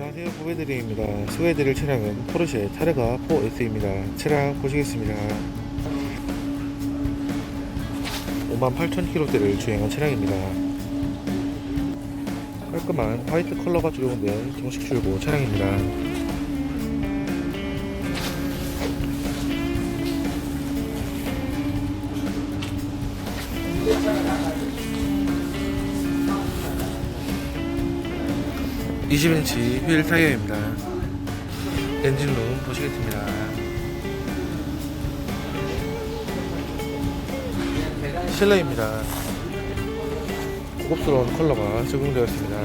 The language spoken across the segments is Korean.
안녕하세요. 후배드림입니다. 소개해드릴 차량은 포르쉐 타르가 4S입니다. 차량 보시겠습니다. 58,000km대를 주행한 차량입니다. 깔끔한 화이트 컬러가 적용된 정식 출고 차량입니다 20인치 휠 타이어입니다. 엔진룸 보시겠습니다. 실내입니다. 고급스러운 컬러가 적용되었습니다.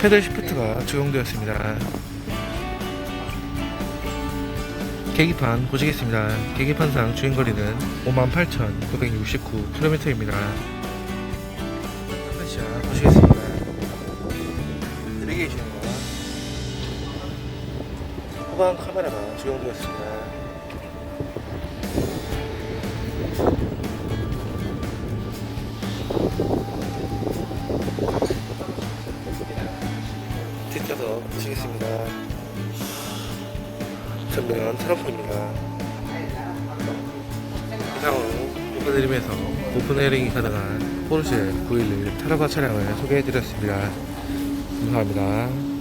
페들 시프트가 적용되었습니다. 계기판 보시겠습니다. 계기판상 주행거리는 58,969km입니다. 자, 보시겠습니다. 내비게이션과 후방 카메라가 적용되었습니다. 뒷좌석 보시겠습니다. 전면 트렁크입니다. 이상으로 오픈드림에서 오픈 에어링이 가능한 포르쉐 911 타라바 차량을 소개해드렸습니다. 감사합니다.